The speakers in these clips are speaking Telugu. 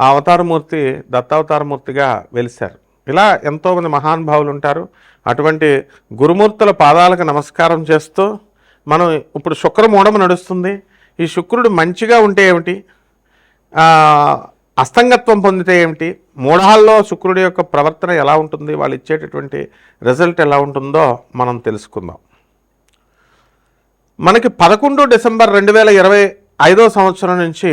ఆ అవతారమూర్తి దత్తావతారమూర్తిగా వెలిశారు. ఇలా ఎంతోమంది మహానుభావులు ఉంటారు. అటువంటి గురుమూర్తుల పాదాలకు నమస్కారం చేస్తూ మనం ఇప్పుడు శుక్రమూఢం నడుస్తుంది. ఈ శుక్రుడు మంచిగా ఉంటే ఏమిటి? అస్తంగత్వం పొందితే ఏమిటి? మూఢాల్లో శుక్రుడి యొక్క ప్రవర్తన ఎలా ఉంటుంది? వాళ్ళు ఇచ్చేటటువంటి రిజల్ట్ ఎలా ఉంటుందో మనం తెలుసుకుందాం. మనకి పదకొండు డిసెంబర్ రెండు వేల ఇరవై ఐదో సంవత్సరం నుంచి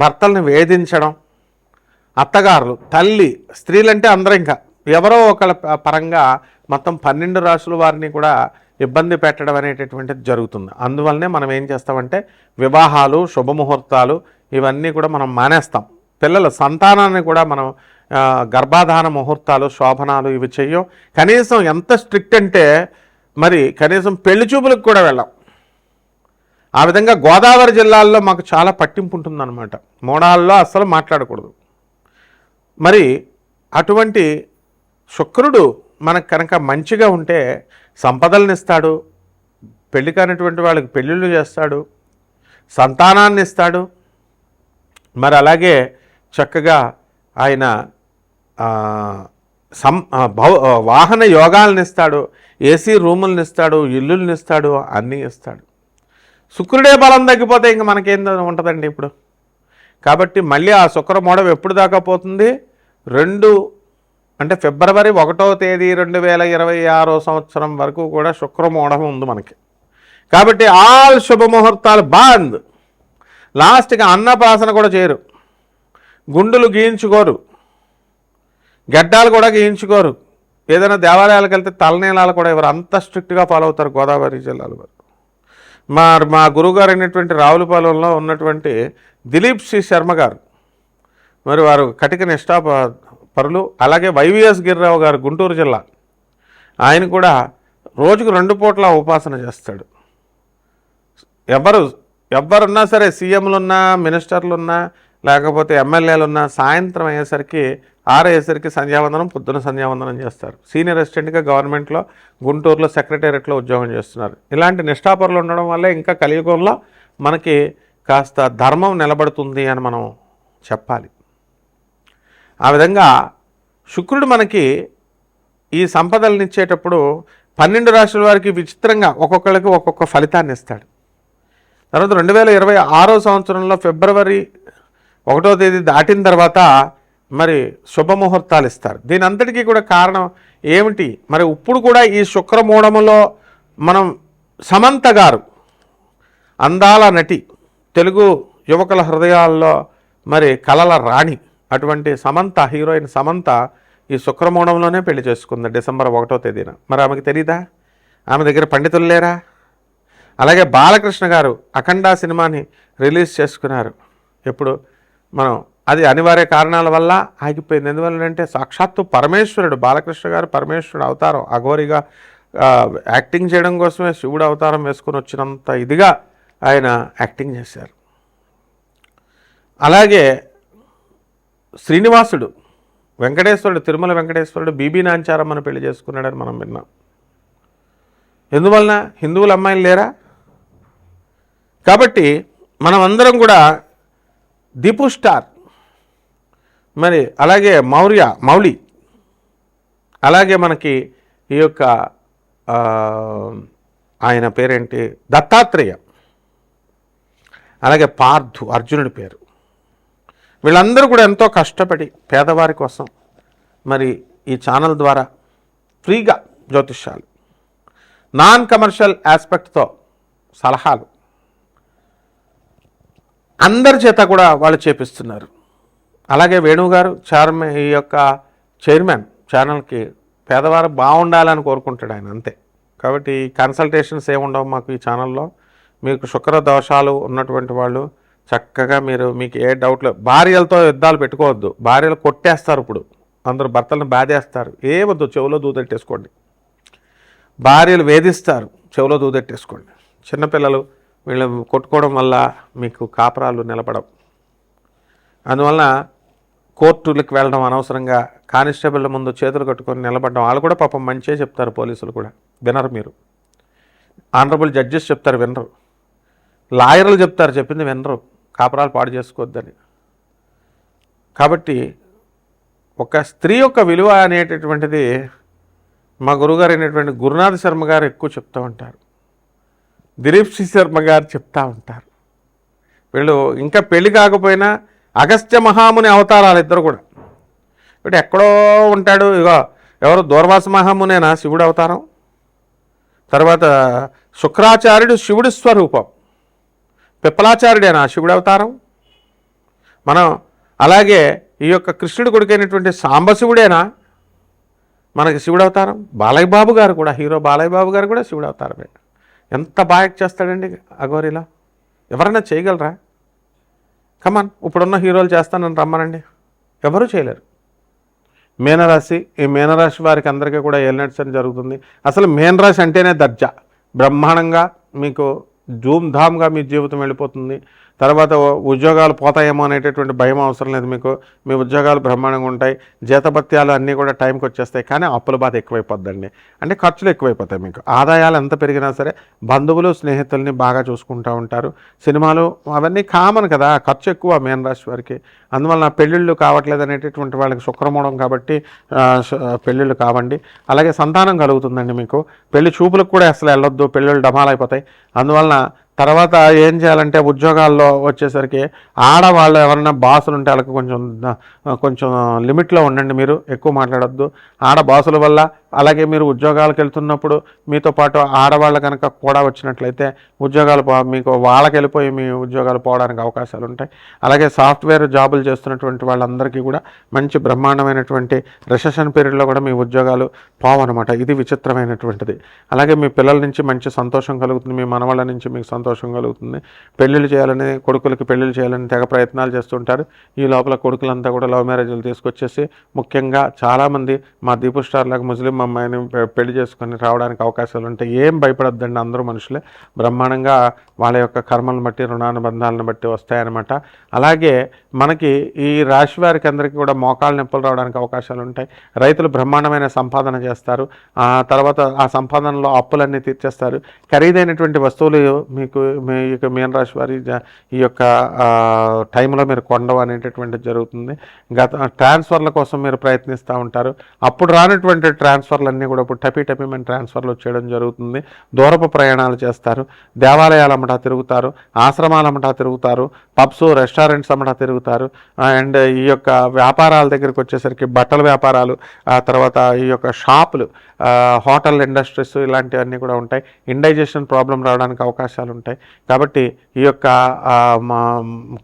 భర్తల్ని వేధించడం అత్తగారులు తల్లి స్త్రీలంటే అందరూ ఇంకా ఎవరో ఒకళ్ళ పరంగా మొత్తం పన్నెండు రాసుల వారిని కూడా ఇబ్బంది పెట్టడం అనేటటువంటిది జరుగుతుంది. అందువల్లనే మనం ఏం చేస్తామంటే వివాహాలు శుభముహూర్తాలు ఇవన్నీ కూడా మనం మానేస్తాం. పిల్లల సంతానాన్ని కూడా మనం గర్భాధాన ముహూర్తాలు శోభనాలు ఇవి చెయ్యం. కనీసం ఎంత స్ట్రిక్ట్ అంటే మరి కనీసం పెళ్ళి చూపులకు కూడా వెళ్ళాం. ఆ విధంగా గోదావరి జిల్లాల్లో మాకు చాలా పట్టింపు ఉంటుందన్నమాట మోడాల్లో అస్సలు మాట్లాడకూడదు. మరి అటువంటి శుక్రుడు మనకు కనుక మంచిగా ఉంటే సంపదలను ఇస్తాడు పెళ్ళి కానిటువంటి వాళ్ళకి పెళ్ళిళ్ళు చేస్తాడు సంతానాన్ని ఇస్తాడు మరి అలాగే చక్కగా ఆయన సం ఆ, వాహన యోగాలను ఇస్తాడు ఏసీ రూములను ఇస్తాడు ఇల్లులను ఇస్తాడు అన్నీ ఇస్తాడు. శుక్రుడే బలం తగ్గిపోతే ఇంక మనకేం ఉంటుందండి ఇప్పుడు. కాబట్టి మళ్ళీ ఆ శుక్ర మూడం ఎప్పుడు దాకా పోతుంది? రెండు అంటే ఫిబ్రవరి ఒకటో తేదీ రెండు వేల ఇరవై ఆరో సంవత్సరం వరకు కూడా శుక్రమూఢం ఉంది మనకి. కాబట్టి ఆల్ శుభముహూర్తాలు బాంద్. లాస్ట్కి అన్నప్రాసన కూడా చేయరు. గుండులు గీయించుకోరు. గడ్డాలు కూడా గీయించుకోరు. ఏదైనా దేవాలయాలకు వెళ్తే తలనీలాలు కూడా ఎవరు అంత స్ట్రిక్ట్గా ఫాలో అవుతారు గోదావరి జిల్లాలో వారు. మా మా గురువుగారు అయినటువంటి రావులపాలెంలో ఉన్నటువంటి దిలీప్ శ్రీ శర్మ గారు. మరి వారు కటిక నిష్టా పరులు అలాగే వైవిఎస్ గిరిరావు గారు గుంటూరు జిల్లా. ఆయన కూడా రోజుకు రెండు పూట్ల ఉపాసన చేస్తాడు. ఎవరు ఎవరున్నా సరే సీఎంలు ఉన్నా మినిస్టర్లు ఉన్నా లేకపోతే ఎమ్మెల్యేలు ఉన్నా సాయంత్రం అయ్యేసరికి ఆరయ్యేసరికి సంధ్యావందనం పొద్దున సంధ్యావందనం చేస్తారు. సీనియర్ అసిస్టెంట్గా గవర్నమెంట్లో గుంటూరులో సెక్రటేరియట్లో ఉద్యోగం చేస్తున్నారు. ఇలాంటి నిష్ఠాపరులు ఉండడం వల్ల ఇంకా కలియుగంలో మనకి కాస్త ధర్మం నిలబడుతుంది అని మనం చెప్పాలి. ఆ విధంగా శుక్రుడు మనకి ఈ సంపదలను ఇచ్చేటప్పుడు పన్నెండు రాష్ట్రాల వారికి విచిత్రంగా ఒక్కొక్కరికి ఒక్కొక్క ఫలితాన్ని ఇస్తాడు. తర్వాత రెండు వేల ఇరవై ఆరో సంవత్సరంలో ఫిబ్రవరి ఒకటో తేదీ దాటిన తర్వాత మరి శుభముహూర్తాలు ఇస్తారు. దీని అంతటికీ కూడా కారణం ఏమిటి? మరి ఇప్పుడు కూడా ఈ శుక్రమూఢములో మనం సమంత గారు అందాల నటి తెలుగు యువకుల హృదయాల్లో మరి కలల రాణి అటువంటి సమంత హీరోయిన్ సమంత ఈ శుక్రమూఢంలోనే పెళ్ళి చేసుకుంది డిసెంబర్ ఒకటో తేదీన. మరి ఆమెకు తెలీదా? ఆమె దగ్గర పండితులు లేరా? అలాగే బాలకృష్ణ గారు అఖండ సినిమాని రిలీజ్ చేసుకున్నారు. ఎప్పుడు? మనం అది అనివార్య కారణాల వల్ల ఆగిపోయింది. ఎందువల్లంటే సాక్షాత్తు పరమేశ్వరుడు బాలకృష్ణ గారు పరమేశ్వరుడు అవతారం అఘోరిగా యాక్టింగ్ చేయడం కోసమే శివుడు అవతారం వేసుకొని వచ్చినంత ఇదిగా ఆయన యాక్టింగ్ చేశారు. అలాగే శ్రీనివాసుడు వెంకటేశ్వరుడు తిరుమల వెంకటేశ్వరుడు బీబీ నాంచారమ్మను పెళ్ళి చేసుకున్నాడని మనం విన్నాం. ఎందువలన? హిందువుల అమ్మాయిలు లేరా? కాబట్టి మనం అందరం కూడా దీపు స్టార్ మరి అలాగే మౌర్య మౌలి అలాగే మనకి ఈ యొక్క ఆయన పేరేంటి? దత్తాత్రేయ. అలాగే పార్థు అర్జునుడి పేరు. వీళ్ళందరూ కూడా ఎంతో కష్టపడి పేదవారి కోసం మరి ఈ ఛానల్ ద్వారా ఫ్రీగా జ్యోతిష్యాలు నాన్ కమర్షియల్ ఆస్పెక్ట్తో సలహాలు అందరి చేత కూడా వాళ్ళు చేపిస్తున్నారు. అలాగే వేణువు గారు చైర్మన్ ఈ యొక్క చైర్మన్ ఛానల్కి పేదవారు బాగుండాలని కోరుకుంటాడు ఆయన అంతే. కాబట్టి కన్సల్టేషన్స్ ఏముండవు మాకు ఈ ఛానల్లో. మీకు శుక్ర దోషాలు ఉన్నటువంటి వాళ్ళు చక్కగా మీరు మీకు ఏ డౌట్లు భార్యలతో యుద్ధాలు పెట్టుకోవద్దు. భార్యలు కొట్టేస్తారు ఇప్పుడు. అందరు భర్తలను బాధేస్తారు. ఏ వద్దు చెవులో దూదెట్టేసుకోండి భార్యలు వేధిస్తారు చెవులో దూదెట్టేసుకోండి చిన్నపిల్లలు వీళ్ళు కొట్టుకోవడం వల్ల మీకు కాపరాలు నిలబడవు. అందువలన కోర్టులకు వెళ్ళడం అనవసరంగా కానిస్టేబుల్ ముందు చేతులు కట్టుకొని నిలబడడం వాళ్ళు కూడా పాపం మంచిగా చెప్తారు పోలీసులు కూడా. వినరు మీరు. ఆనరబుల్ జడ్జెస్ చెప్తారు వినరు. లాయర్లు చెప్తారు చెప్పింది వినరు. కాపరాలు పాడు చేసుకోవద్దని. కాబట్టి ఒక స్త్రీ యొక్క విలువ అనేటటువంటిది మా గురుగారు అయినటువంటి గురునాథ్ శర్మ గారు ఎక్కువ చెప్తూ ఉంటారు. దిలీప్ సి శర్మ గారు చెప్తూ ఉంటారు. వీళ్ళు ఇంకా పెళ్ళి కాకపోయినా అగస్త్య మహాముని అవతారాలు ఇద్దరు కూడా. ఇప్పుడు ఎక్కడో ఉంటాడు ఇగో ఎవరు దూర్వాస మహామునేనా శివుడు అవతారం? తర్వాత శుక్రాచార్యుడు శివుడి స్వరూపం. పిప్పలాచార్యుడేనా శివుడు అవతారం? మనం అలాగే ఈ యొక్క కృష్ణుడి కొడుకైనటువంటి సాంబశివుడేనా? మనకి శివుడు అవతారం. బాలయ్య బాబు గారు కూడా హీరో బాలయ్య బాబు గారు కూడా శివుడు అవతారమే. ఎంత బాగా చేస్తాడండి అఘోరిలా? ఎవరైనా చేయగలరా? కమాన్ ఇప్పుడున్న హీరోలు చేస్తానని రమ్మనండి. ఎవరూ చేయలేరు. మీనరాశి ఈ మీనరాశి వారికి అందరికీ కూడా ఏలినట్స్ అని జరుగుతుంది. అసలు మీనరాశి అంటేనే దర్జా. బ్రహ్మాండంగా మీకు ధూమ్ధామ్గా మీ జీవితం వెళ్ళిపోతుంది. తర్వాత ఉద్యోగాలు పోతాయేమో అనేటటువంటి భయం అవసరం లేదు మీకు. మీ ఉద్యోగాలు బ్రహ్మాండంగా ఉంటాయి. జీతభత్యాలు అన్నీ కూడా టైంకి వచ్చేస్తాయి. కానీ అప్పుల బాధ ఎక్కువైపోద్దండి. అంటే ఖర్చులు ఎక్కువైపోతాయి మీకు. ఆదాయాలు ఎంత పెరిగినా సరే బంధువులు స్నేహితుల్ని బాగా చూసుకుంటూ ఉంటారు. సినిమాలు అవన్నీ కామన్ కదా. ఖర్చు ఎక్కువ మేన్ రాశి వారికి. అందువలన పెళ్ళిళ్ళు కావట్లేదు అనేటటువంటి వాళ్ళకి శుక్రమూడం కాబట్టి పెళ్ళిళ్ళు కావండి. అలాగే సంతానం కలుగుతుందండి మీకు. పెళ్ళి చూపులకు కూడా అసలు వెళ్ళొద్దు. పెళ్ళిళ్ళు డమాలైపోతాయి. అందువలన తర్వాత ఏం చేయాలంటే ఉద్యోగాల్లో వచ్చేసరికి ఆడవాళ్ళు ఎవరైనా బాసులు ఉంటే వాళ్ళకి కొంచెం కొంచెం లిమిట్లో ఉండండి మీరు ఎక్కువ మాట్లాడొద్దు. ఆడ బాసుల వల్ల అలాగే మీరు ఉద్యోగాలకు వెళ్తున్నప్పుడు మీతో పాటు ఆడవాళ్ళు కనుక కూడా వచ్చినట్లయితే ఉద్యోగాలు పో మీకు వాళ్ళకి వెళ్ళిపోయి మీ ఉద్యోగాలు పోవడానికి అవకాశాలు ఉంటాయి. అలాగే సాఫ్ట్వేర్ జాబులు చేస్తున్నటువంటి వాళ్ళందరికీ కూడా మంచి బ్రహ్మాండమైనటువంటి రిసెషన్ పీరియడ్లో కూడా మీ ఉద్యోగాలు పోవన్నమాట. ఇది విచిత్రమైనటువంటిది. అలాగే మీ పిల్లల నుంచి మంచి సంతోషం కలుగుతుంది. మీ మనవాళ్ళ నుంచి మీకు సంతోషం కలుగుతుంది. పెళ్ళిళ్ళు చేయాలని కొడుకులకి పెళ్ళిళ్ళు చేయాలని తెగ ప్రయత్నాలు చేస్తుంటారు ఈ లోపల కొడుకులంతా కూడా లవ్ మ్యారేజ్లు తీసుకొచ్చేసి ముఖ్యంగా చాలామంది మా దీపు స్టార్ లాగా ముస్లిం అమ్మాయిని పెళ్ళి చేసుకొని రావడానికి అవకాశాలు ఉంటాయి ఏం భయపడొద్దండి అందరూ మనుషులే. బ్రహ్మాండంగా వాళ్ళ యొక్క కర్మలను బట్టి రుణానుబంధాలను బట్టి వస్తాయన్నమాట. అలాగే మనకి ఈ రాశి వారికి అందరికీ కూడా మోకాళ్ళ నొప్పులు రావడానికి అవకాశాలు ఉంటాయి. రైతులు బ్రహ్మాండమైన సంపాదన చేస్తారు. ఆ తర్వాత ఆ సంపాదనలో అప్పులన్నీ తీర్చేస్తారు. ఖరీదైనటువంటి వస్తువులు మీకు మీ యొక్క మీన రాశి వారి ఈ యొక్క టైంలో మీరు కొండవ అనేటటువంటిది జరుగుతుంది. గత ట్రాన్స్ఫర్ల కోసం మీరు ప్రయత్నిస్తూ ఉంటారు. అప్పుడు రానటువంటి ట్రాన్స్ఫర్లన్నీ కూడా ఇప్పుడు టపీ టపీ మన ట్రాన్స్ఫర్లు వచ్చేయడం జరుగుతుంది. దూరపు ప్రయాణాలు చేస్తారు. దేవాలయాల అమ్మటా తిరుగుతారు. ఆశ్రమాల అమ్మటా తిరుగుతారు. పబ్స్ రెస్టారెంట్స్ అమ్మటా తిరుగుతారు. అండ్ ఈ యొక్క వ్యాపారాల దగ్గరికి వచ్చేసరికి బట్టల వ్యాపారాలు ఆ తర్వాత ఈ యొక్క షాపులు హోటల్ ఇండస్ట్రీస్ ఇలాంటివన్నీ కూడా ఉంటాయి. ఇండైజెషన్ ప్రాబ్లం రావడానికి అవకాశాలు ఉంటాయి. కాబట్టి ఈ యొక్క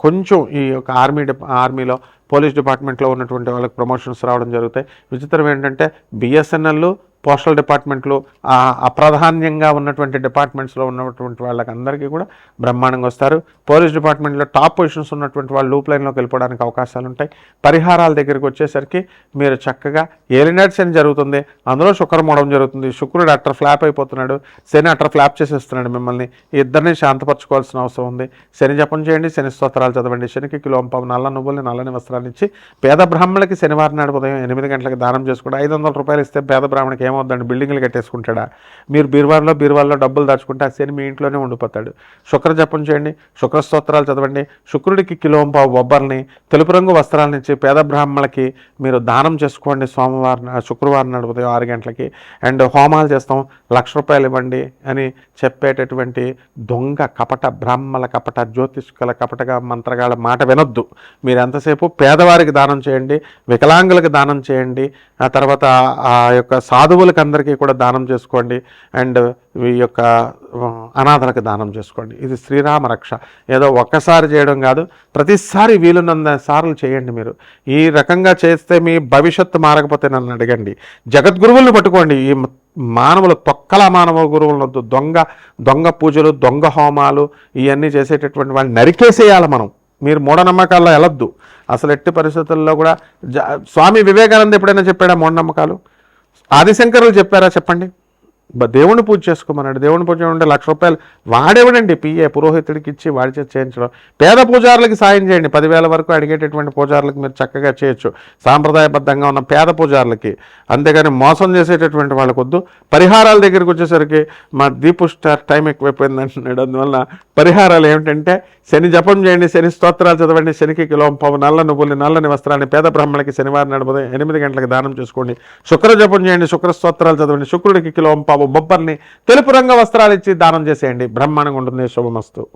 కొంచెం ఈ యొక్క ఆర్మీ ఆర్మీలో పోలీస్ డిపార్ట్మెంట్లో ఉన్నటువంటి వాళ్ళకి ప్రమోషన్స్ రావడం జరుగుతాయి. విచిత్రం ఏంటంటే బిఎస్ఎన్ఎల్ పోస్టల్ డిపార్ట్మెంట్లు ఆ అప్రాధాన్యంగా ఉన్నటువంటి డిపార్ట్మెంట్స్లో ఉన్నటువంటి వాళ్ళకి అందరికీ కూడా బ్రహ్మాండంగా వస్తారు. పోలీస్ డిపార్ట్మెంట్లో టాప్ పొజిషన్స్ ఉన్నటువంటి వాళ్ళు లూప్ లైన్లోకి వెళ్ళిపోవడానికి అవకాశాలు ఉంటాయి పరిహారాల దగ్గరికి వచ్చేసరికి మీరు చక్కగా ఏలినట్ శని జరుగుతుంది. అందులో శుక్రం అవడం జరుగుతుంది. శుక్రుడు అట్టర్ ఫ్లాప్ అయిపోతున్నాడు. శని అట్టర్ ఫ్లాప్ చేసేస్తున్నాడు మిమ్మల్ని. ఇద్దరిని శాంతపరచుకోవాల్సిన అవసరం ఉంది. శని జపం చేయండి శని స్తోత్రాలు చదవండి. శనికి కిలోంపం నల్ల నువ్వుల్ని నల్లని వస్త్రాలు ఇచ్చి పేద బ్రాహ్మణులకి శనివారం నాడు ఉదయం ఎనిమిది గంటలకు దానం చేసుకోండి. ఐదు వందల రూపాయలు ఇస్తే పేద బ్రాహ్మణికి ఏమవుతుందండి బిల్డింగ్లు కట్టేసుకుంటాడా? మీరు బీరువాలో బీరువాల్లో డబ్బులు దాచుకుంటే ఆ శని మీ ఇంట్లోనే ఉండిపోతాడు. శుక్ర జపం చేయండి శుక్ర స్తోత్రాలు చదవండి శుక్రుడికి కిలోం పావు బొబ్బర్ని తెలుపు రంగు వస్త్రాలనిచ్చి పేద బ్రాహ్మణులకి మీరు దానం చేసుకోండి సోమవారం శుక్రవారం నాడు ఉదయం ఆరు గంటలకి. అండ్ హోమాలు చేస్తాం లక్ష రూపాయలు ఇవ్వండి అని చెప్పేటటువంటి దొంగ కపట బ్రాహ్మల కపట జ్యోతిష్కుల కపటగా మంత్రగాళ్ళ మాట వినొద్దు. మీరు ఎంతసేపు పేదవారికి దానం చేయండి వికలాంగులకు దానం చేయండి ఆ తర్వాత ఆ యొక్క సాధువులకు అందరికీ కూడా దానం చేసుకోండి. అండ్ ఈ యొక్క అనాథలకు దానం చేసుకోండి. ఇది శ్రీరామ రక్ష. ఏదో ఒక్కసారి చేయడం కాదు ప్రతిసారి వీలున్నంత సార్లు చేయండి మీరు. ఈ రకంగా చేస్తే మీ భవిష్యత్తు మారకపోతే నన్ను అడగండి. జగద్గురువుల్ని పట్టుకోండి. ఈ మానవులు తొక్కల మానవ గురువులను వద్దు. దొంగ దొంగ పూజలు దొంగ హోమాలు ఇవన్నీ చేసేటటువంటి వాళ్ళని నరికేసేయాలి మనం. మీరు మూఢనమ్మకాల్లో వెళ్ళొద్దు అసలు ఎట్టి పరిస్థితుల్లో కూడా స్వామి వివేకానంద ఎప్పుడైనా చెప్పాడా మూఢనమ్మకాలు? ఆదిశంకరులు చెప్పారా చెప్పండి? దేవుణ్ణి పూజ చేసుకోమన్నాడు. దేవుని పూజ ఉంటే లక్ష రూపాయలు వాడేవడండి. పిఏ పురోహితుడికి ఇచ్చి వాడి చేత చేయించడం. పేద పూజారులకి సాయం చేయండి. పదివేల వరకు అడిగేటటువంటి పూజారులకు మీరు చక్కగా చేయొచ్చు. సాంప్రదాయబద్ధంగా ఉన్న పేద పూజారులకి. అంతేగాని మోసం చేసేటటువంటి వాళ్ళకి వద్దు. పరిహారాల దగ్గరికి వచ్చేసరికి మా దీపు స్టార్ టైం ఎక్కువైపోయింది అంటున్నాడు అందువల్ల పరిహారాలు ఏమిటంటే శని జపం చేయండి శని స్తోత్రాలు చదవండి శనికి కిలోం పావు నల్ల నువ్వుల్ని నల్లని వస్త్రాన్ని పేద బ్రాహ్మణులకి శనివారం నాడు ఎనిమిది గంటలకు దానం చేసుకోండి. శుక్ర జపం చేయండి శుక్ర స్తోత్రాలు చదవండి శుక్రుడికి కిలోం పావు బొబ్బర్ని తెలుపు రంగు వస్త్రాలు ఇచ్చి దానం చేసేయండి. బ్రహ్మాండంగా ఉంటుంది. శుభమస్తు.